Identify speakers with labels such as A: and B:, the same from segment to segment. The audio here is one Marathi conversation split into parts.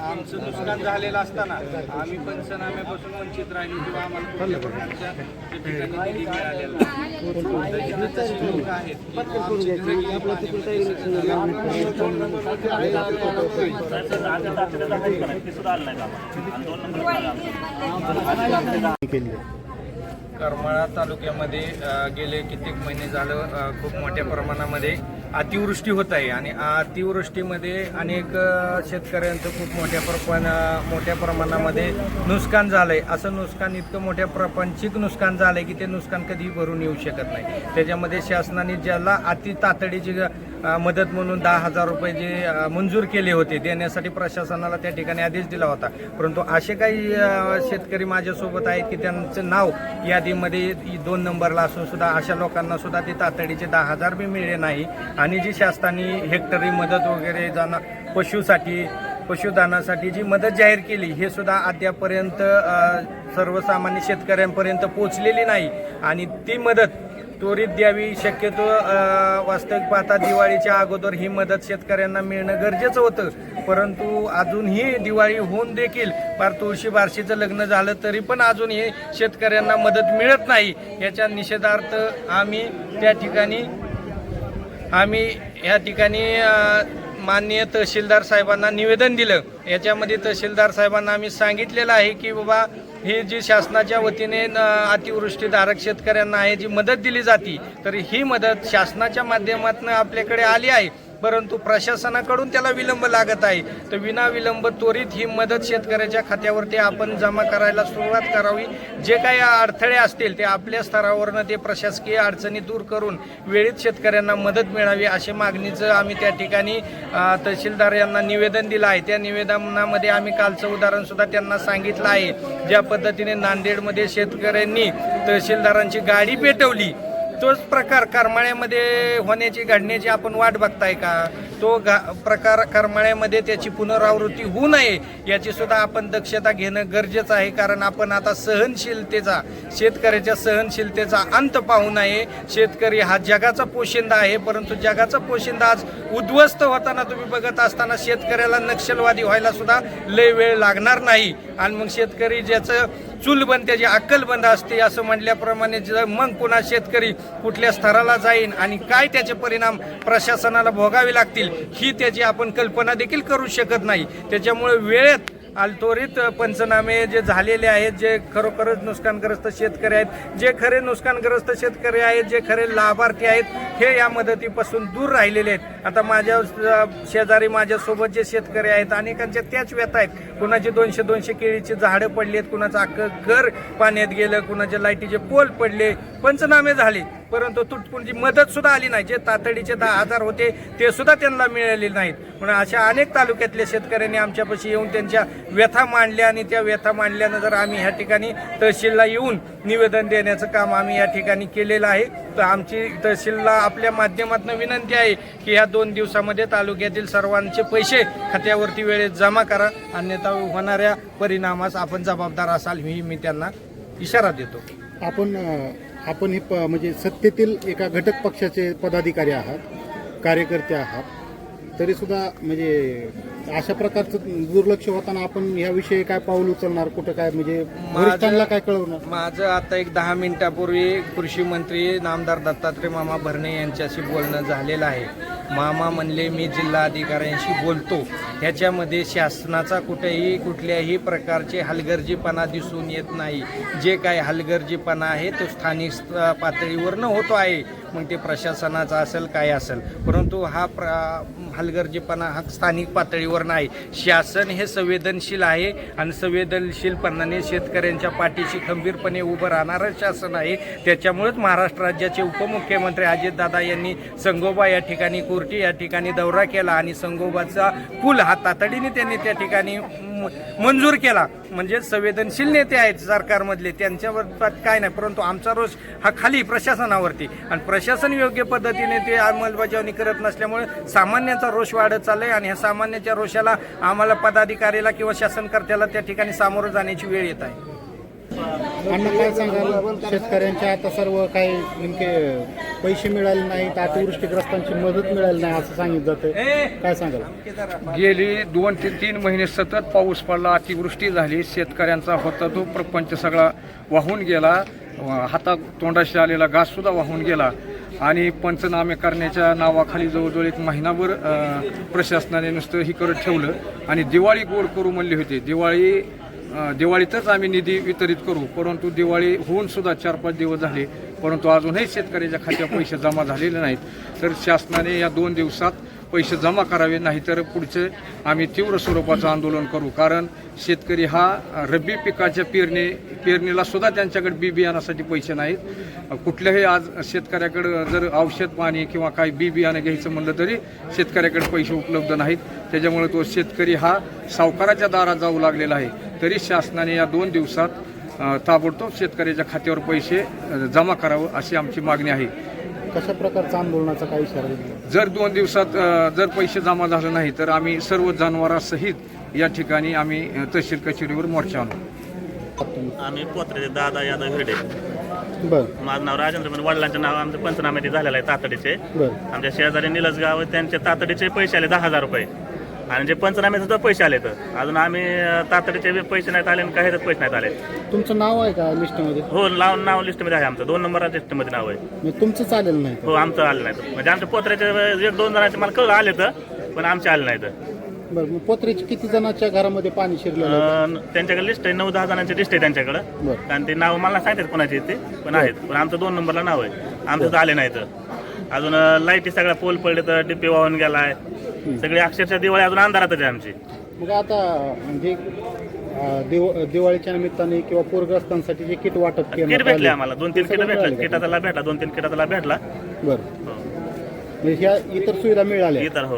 A: आमचं नुकसान झालेलं असताना आम्ही पंचनाम्यापासून वंचित राहिलो किंवा आम्हाला प्रकारच्या ठिकाणी मिळालेला आहेत करमाळा तालुक्यामध्ये गेले कित्येक महिने झालं खूप मोठ्या प्रमाणामध्ये अतिवृष्टी होत आहे आणि अतिवृष्टीमध्ये अनेक शेतकऱ्यांचं खूप मोठ्या प्रमाणा मोठ्या प्रमाणामध्ये नुकसान झालंय. असं नुकसान इतकं मोठ्या प्रपंचिक नुकसान झालंय की ते नुकसान कधीही भरून येऊ शकत नाही. त्याच्यामध्ये शासनाने ज्याला अति तातडीची मदत म्हणून दहा हजार रुपये जे मंजूर केले होते देण्यासाठी प्रशासनाला त्या ठिकाणी आदेश दिला होता. परंतु असे काही शेतकरी माझ्यासोबत आहेत की त्यांचं नाव यादीमध्ये दोन नंबरला असून सुद्धा अशा लोकांना सुद्धा ते तातडीचे दहा हजार बी मिळले नाही. आणि जी शासनाने हेक्टरी मदत वगैरे जाणं पशुसाठी पशुधनासाठी जी मदत जाहीर केली हे सुद्धा अद्यापर्यंत सर्वसामान्य शेतकऱ्यांपर्यंत पोचलेली नाही. आणि ती मदत त्वरित द्यावी. शक्यतो वास्तविक पाहता दिवाळीच्या अगोदर ही मदत शेतकऱ्यांना मिळणं गरजेचं होतं. परंतु अजूनही दिवाळी होऊन देखील फार तुळशी बारशीचं लग्न झालं तरी पण अजून हे शेतकऱ्यांना मदत मिळत नाही. याच्या निषेधार्थ आम्ही त्या ठिकाणी आम्ही या ठिकाणी माननीय तहसीलदार साहेबांना निवेदन दिलं. याच्यामध्ये तहसीलदार साहेबांना आम्ही सांगितलेलं आहे की बाबा ही जी शासनाच्या वतीने अतिवृष्टीधारक शेतकऱ्यांना आहे जी मदत दिली जाते तर ही मदत शासनाच्या माध्यमातून आपल्याकडे आली आहे. परंतु प्रशासनाकडून त्याला विलंब लागत आहे. तर विनाविलंब त्वरित ही मदत शेतकऱ्याच्या खात्यावरती आपण जमा करायला सुरुवात करावी. जे काही अडथळे असतील ते आपल्या स्तरावरनं ते प्रशासकीय अडचणी दूर करून वेळीत शेतकऱ्यांना मदत मिळावी अशी मागणीचं आम्ही त्या ठिकाणी तहसीलदार यांना निवेदन दिलं आहे. त्या निवेदनामध्ये आम्ही कालचं उदाहरण सुद्धा त्यांना सांगितलं आहे. ज्या पद्धतीने नांदेडमध्ये शेतकऱ्यांनी तहसीलदारांची गाडी पेटवली तोच प्रकार करमाळ्यामध्ये होण्याची घडण्याची आपण वाट बघताय का? तो घा प्रकार करमाळ्यामध्ये त्याची पुनरावृत्ती होऊ नये याची सुद्धा आपण दक्षता घेणं गरजेचं आहे. कारण आपण आता सहनशीलतेचा शेतकऱ्याच्या सहनशीलतेचा अंत पाहू नये. शेतकरी हा जगाचा पोशिंदा आहे परंतु जगाचा पोशिंदा आज उद्ध्वस्त होताना तुम्ही बघत असताना शेतकऱ्याला नक्षलवादी व्हायला सुद्धा लय वेळ लागणार नाही. आणि मग शेतकरी ज्याचं चूल बंद त्याची अक्कल बंद असते असं म्हटल्याप्रमाणे ज- मग पुन्हा शेतकरी कुठल्या स्तराला जाईल आणि काय त्याचे परिणाम प्रशासनाला भोगावे लागतील ही त्याची आपण कल्पना देखील करू शकत नाही. त्याच्यामुळे वेळेत त्वरित पंचनामे जे झालेले आहेत जे खरोखरच नुकसानग्रस्त शेतकरी आहेत जे खरे नुकसानग्रस्त शेतकरी आहेत जे खरे लाभार्थी आहेत हे या मदतीपासून दूर राहिलेले आहेत. आता माझ्या शेजारी माझ्यासोबत जे शेतकरी आहेत अनेकांच्या त्याच व्यथा आहेत. कुणाची दोनशे दोनशे केळीची झाडं पडली आहेत कुणाचं अख्खं घर पाण्यात गेलं कुणाच्या लाईटीचे पोल पडले पंचनामे झाले. परंतु तुटपुंजी मदत सुद्धा आली नाही जे तातडीचे दहा हजार होते ते सुद्धा त्यांना मिळाले नाहीत. म्हणून अशा अनेक तालुक्यातल्या शेतकऱ्यांनी आमच्यापाशी येऊन त्यांच्या व्यथा मांडल्या आणि त्या व्यथा मांडल्यानंतर आम्ही ह्या ठिकाणी तहसीलला येऊन निवेदन देण्याचं काम आम्ही या ठिकाणी केलेलं आहे. तर आमची तहसीलला आपल्या माध्यमातून विनंती आहे की ह्या दोन दिवसामध्ये तालुक्यातील सर्वांचे पैसे खात्यावरती वेळेत जमा करा. अन्यथा होणाऱ्या परिणामास आपण जबाबदार असाल ही मी त्यांना इशारा देतो.
B: आपण आपण हे प म्हणजे सत्तेतील एका घटक पक्षाचे पदाधिकारी आहात कार्यकर्ते आहात तरी सुद्धा म्हणजे अशा प्रकारचं दुर्लक्ष होताना आपण याविषयी काय पाऊल उचलणार कुठं काय म्हणजे वरिष्ठांना काय कळवणार?
A: माझं आता एक दहा मिनिटापूर्वी कृषी मंत्री नामदार दत्तात्रय मामा भरणे यांच्याशी बोलणं झालेलं आहे. मामा म्हणले मी जिल्हाधिकाऱ्यांशी बोलतो. ह्याच्यामध्ये शासनाचा कुठेही कुठल्याही प्रकारचे हलगर्जीपणा दिसून येत नाही. जे काही हलगर्जीपणा आहे तो स्थानिक पातळीवरनं होतो आहे. मग ते प्रशासनाचा असेल काय असेल. परंतु हा प्र हलगर्जीपणा हा स्थानिक पातळीवर नाही. शासन हे संवेदनशील आहे आणि संवेदनशीलपणाने शेतकऱ्यांच्या पाठीशी खंबीरपणे उभं राहणारं शासन आहे. त्याच्यामुळेच महाराष्ट्र राज्याचे उपमुख्यमंत्री अजितदादा यांनी संगोबा या ठिकाणी कुर्टी या ठिकाणी दौरा केला आणि संगोबाचा पूल हा तातडीने त्यांनी त्या ठिकाणी मंजूर केला. म्हणजे संवेदनशील नेते आहेत सरकारमधले त्यांच्यावर काय नाही परंतु आमचा रोष हा खाली प्रशासनावरती. आणि प्रशासन योग्य पद्धतीने ते अंमलबजावणी करत नसल्यामुळे सामान्यांचा रोष वाढत चाललाय आणि ह्या सामान्याच्या रोषाला आम्हाला पदाधिकारीला किंवा शासनकर्त्याला त्या ठिकाणी सामोरं जाण्याची वेळ येत आहे.
B: अण्णा काय सांगाल? शेतकऱ्यांच्या आता सर्व काही नेमके पैसे मिळाले नाहीत अतिवृष्टीग्रस्तांची मदत मिळाली नाही असं सांगितलं जाते काय सांगाल?
C: गेली दोन ते तीन महिने सतत पाऊस पडला अतिवृष्टी झाली शेतकऱ्यांचा होता तो प्रपंच सगळा वाहून गेला हाता तोंडाशी आलेला घास सुद्धा वाहून गेला. आणि पंचनामे करण्याच्या नावाखाली जवळजवळ एक महिनाभर प्रशासनाने नुसतं ही करत ठेवलं. आणि दिवाळी गोड करू म्हणली होती. दिवाळी दिवाळीतच आम्ही निधी वितरित करू. परंतु दिवाळी होऊन सुद्धा चार पाच दिवस झाले. परंतु अजूनही शेतकऱ्याच्या खात्यात पैसे जमा झालेले नाहीत. तर शासनाने या दोन दिवसात पैसे जमा करावे नाहीतर पुढचे आम्ही तीव्र स्वरूपाचं आंदोलन करू. कारण शेतकरी हा रब्बी पिकाच्या पेरणी पेरणीला सुद्धा त्यांच्याकडे बी बियाणासाठी पैसे नाहीत. कुठल्याही आज शेतकऱ्याकडं जर औषध पाणी किंवा काही बी बियाणं घ्यायचं म्हणलं तरी शेतकऱ्याकडे पैसे उपलब्ध नाहीत. त्याच्यामुळे तो शेतकरी हा सावकाराच्या दारात जाऊ लागलेला आहे. तरी शासनाने या दोन दिवसात ताबडतोब शेतकऱ्याच्या खात्यावर पैसे जमा करावं अशी आमची मागणी आहे.
B: कशा प्रकारचा आंदोलनाचा काय इशारा दिला
C: जर दोन दिवसात जर पैसे जमा झाले नाही तर आम्ही सर्व जनावरांसहित या ठिकाणी आम्ही तहसील कचेरीवर मोर्चा आणू.
D: आम्ही पोत्रे दादा यादव हिरडे.
B: बर.
D: माझं नाव राजेंद्र पण वडिलांचं नाव आमचं पंचनामे झालेलं आहे तातडीचे.
B: बर.
D: आमच्या शेजारी निलज गाव आहे, त्यांचे तातडीचे पैसे आले दहा हजार रुपये. आणि जे पंचनामे सुद्धा पैसे आले तर अजून आम्ही तातडीचे बी पैसे नाहीत आले आणि काही पैसे नाहीत आले
B: तुमचं नाव आहे का लिस्टमध्ये?
D: हो नाव नाव लिस्टमध्ये आहे आमचं. दोन नंबर लिस्टमध्ये नाव आहे.
B: म्हणजे तुमचं चालेल नाही.
D: हो आमचं आलं नाही. म्हणजे आमच्या पोत्र्याचे एक दोन जणांचे मला कळलं आले तर पण आमचे आले नाहीत.
B: बरं मग पोत्रेची किती जणांच्या घरामध्ये पाणी
D: अं, त्यांच्याकडे लिस्ट आहे. नऊ दहा जणांची लिस्ट आहे त्यांच्याकडे.
B: बरं.
D: आणि ते नाव मला सांगतात कोणाचे ते पण आहेत. पण आमचं दोन नंबरला नाव आहे. आमचं तर आले नाहीत. अजून लाईटी सगळ्या पोल पडले तर डिपे वाहून गेलाय. सगळी अक्षरशः दिवाळी अजून अंधारातच आहे आमची.
B: मग आता म्हणजे अं, दिव- दिवाळीच्या निमित्ताने किंवा पूरग्रस्तांसाठी जे किट वाटप
D: किट
B: करण्यात
D: भेटले
B: आले,
D: आम्हाला. दोन तीन
B: ते
D: किट
B: सगळं
D: भेटला.
B: मिळाले का?
D: किटाचा लाभ भेटला. दोन तीन किटाचा लाभ भेटला.
B: बरं.
D: हो.
B: म्हणजे ह्या इतर सुविधा मिळाल्या.
D: इतर हो.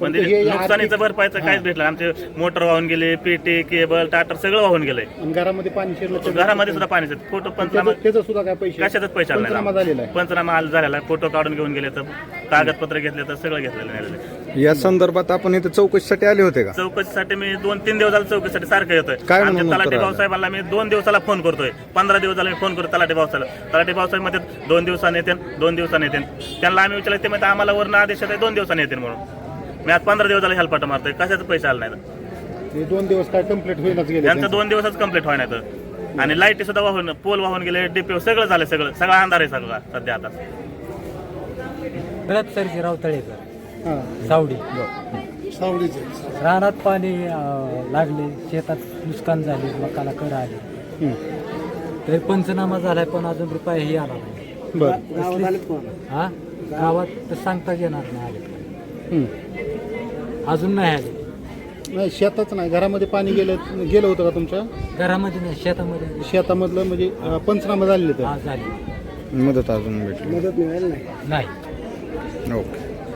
D: पण
B: हे
D: ते
B: आर्थिक-
D: नुकसानीचं भरपाईचं काहीच भेटलं आमचे मोटर वाहून गेले पेटी केबल टाटर सगळं वाहून
B: आणि घरामध्ये पाणी शिरलं तर-
D: घरामध्ये सुद्धा पाणी फोटो पंचनामा
B: त्याचं त्याचं सुद्धा काय पैसे?
D: कशातच पैसे आले
B: पंचनामा
D: नाही
B: झालेला आहे.
D: पंचनामा आला झालेला. फोटो काढून घेऊन गेले तर कागदपत्र घेतले तर सगळं घेतलेलं नाही
E: या संदर्भात आपण इथे चौकशीसाठी आले होते का?
D: चौकशीसाठी मी दोन तीन दिवस झाले चौकशीसाठी सारखं येतोय.
E: काय म्हणून
D: आमच्या तलाठी
E: आलं?
D: भाऊसाहेबांना मी दोन दिवसाला फोन करतोय. पंधरा दिवस झाले मी फोन करतो तलाठी भाऊसाहेब तलाठी भाऊसाहेबमध्ये दोन दिवसांनी येते दोन दिवसांनी येते. त्यांना आम्ही विचारलं ते म्हणते आम्हाला वरनं आदेश आहे दोन दिवसांनी येते म्हणून. मी आज पंधरा दिवस झाले हेल्पाट मारतोय. कशाचे पैसे आले नाहीत.
B: हे दोन दिवस काय कंप्लीट होईनच गेले
D: त्यांचं. दोन दिवसच कंप्लीट व्हाय नाहीत. आणि लाईटी सुद्धा वाहून पोल वाहून गेले डीपी सगळं झालं सगळं. सगळं अंधार आहे सगळं सध्या आता.
F: परत सरशी रावतळेकर.
B: हां.
F: सावडी.
B: सावडीचे.
F: रानात पाणी अं, लागले शेतात नुकसान झाले मकाला कर आले.
B: हं.
F: तरी पंचनामा झालाय पण अजून रुपयाही आला नाही.
B: बरं.
F: हा? गावात तर सांगता येणार नाही आले.
B: हं.
F: अजून नाही आले.
B: नाही शेताच नाही. घरामध्ये पाणी गेलं गेलं होतं का तुमच्या?
F: घरामध्ये नाही शेतामध्ये.
B: शेतामधलं म्हणजे अं, पंचनामा झालेले तर?
F: हा झाले.
E: मदत अजून भेटली.
B: मदत मिळाली नाही.
F: नाही.
E: Okay.